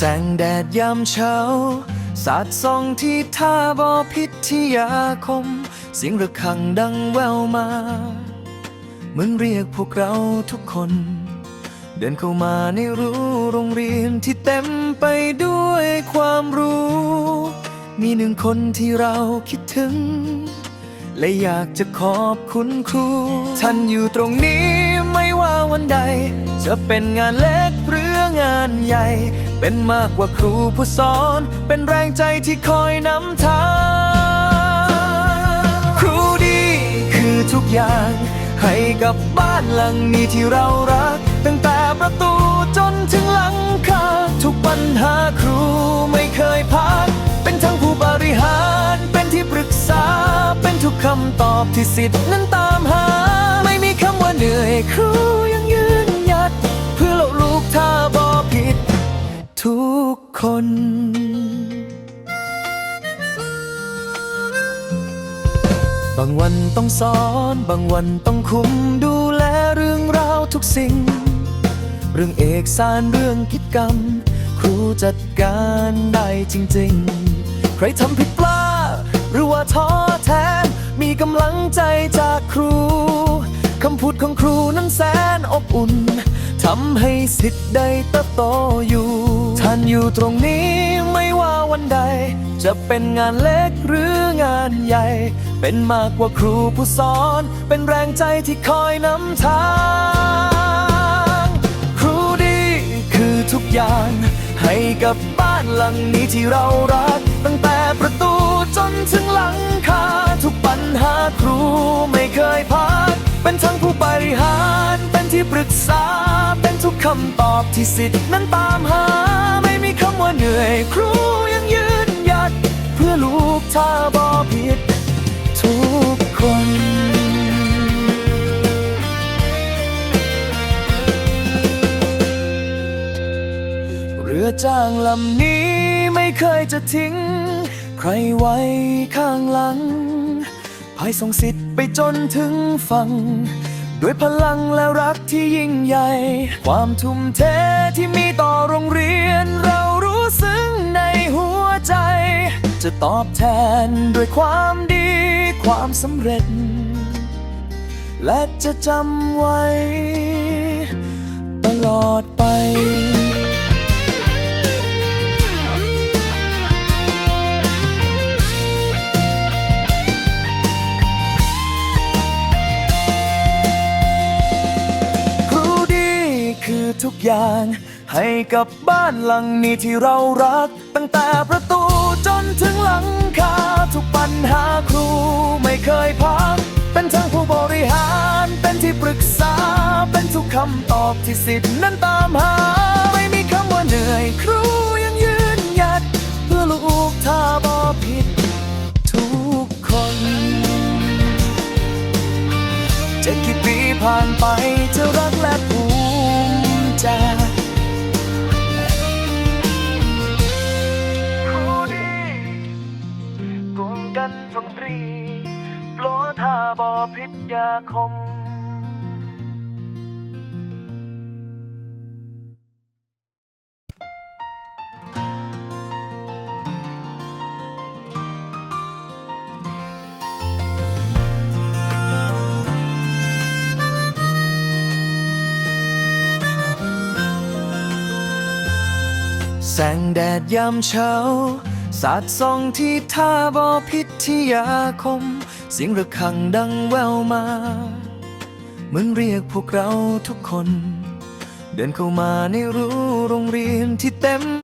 แสงแดดยามเช้า สาดส่องที่ท่าบอพิทยาคม เสียงระฆังดังแววมา เหมือนเรียกพวกเราทุกคน เดินเข้ามาในรู้โรงเรียนที่เต็มไปด้วยความรู้ มีหนึ่งคนที่เราคิดถึง และอยากจะขอบคุณครู ท่านอยู่ตรงนี้ ไม่ว่าวันใด จะเป็นงานเล็กหรืองานใหญ่ เป็นมากกว่าครูผู้สอน เป็นแรงใจที่คอยนำทาง ครูดีคือทุกอย่าง ให้กับบ้านหลังนี้ที่เรารัก ตั้งแต่ประตูจนถึงหลังคาทุกปัญหาครูไม่เคยพักเป็นทั้งผู้บริหาร เป็นที่ปรึกษา เป็นทุกคำตอบที่สิทธิ์นั้นตามหาไม่มีคำว่า เหนื่อยครูยังยืนหยัด เพื่อเราลูกถ้าบอผิด ทุกคนบางวันต้องสอน บางวันต้องคุมดูแลเรื่องราวทุกสิ่ง เรื่องเอกสารเรื่องกิจกรรม ครูจัดการได้จริง ๆ ใครทำผิดพลาดหรือว่าท้อแท้มีกำลังใจจากครู คำพูดของครูนั้นแสนอบอุ่นทำให้สิทธิ์ได้เติบโตอยู่ ท่านอยู่ตรงนี้ไม่ว่าวันใด จะเป็นงานเล็กหรืองานใหญ่ เป็นมากกว่าครูผู้สอน เป็นแรงใจที่คอยนำทาง ครูดีคือทุกอย่าง ให้กับบ้านหลังนี้ที่เรารัก ตั้งแต่ประตูจนถึงหลังคาทุกปัญหาครูไม่เคยพัก เป็นทั้งผู้บริหาร เป็นที่ปรึกษา เป็นทุกคำตอบที่สิทธิ์นั้นตามหา ไม่มีคำว่าเหนื่อย ครูยังยืนหยัด เพื่อลูกถ้าบอผิด ทุกคนเรือจ้างลำนี้ไม่เคยจะทิ้ง ใครไว้ข้างหลัง พายส่งสิทธิ์ไปจนถึงฝั่งด้วยพลังและรักที่ยิ่งใหญ่ ความทุ่มเทที่มีต่อโรงเรียน เรารู้ซึ้งในหัวใจ จะตอบแทนด้วยความดีความสำเร็จ และจะจำไว้ ตลอดไป ทุกอย่าง ให้กับบ้านหลังนี้ที่เรารัก ตั้งแต่ประตูจนถึงหลังคาทุกปัญหาครูไม่เคยพัก เป็นทั้งผู้บริหารเป็นที่ปรึกษา เป็นทุกคำตอบที่สิทธิ์นั้นตามหา ไม่มีคำว่าเหนื่อยครูยังยืนหยัด เพื่อลูกถ้าบอผิดทุกคนจะกี่ปีผ่านไปจะรักและภู นทงตรีปลัวท่าบ่อพิษยาคมแสงแดดยามเช้า สาดส่องที่ท่าบอพิทยาคม เสียงระฆังดังแววมาเหมือนเรียกพวกเราทุกคน เดินเข้ามาในรู้โรงเรียนที่เต็ม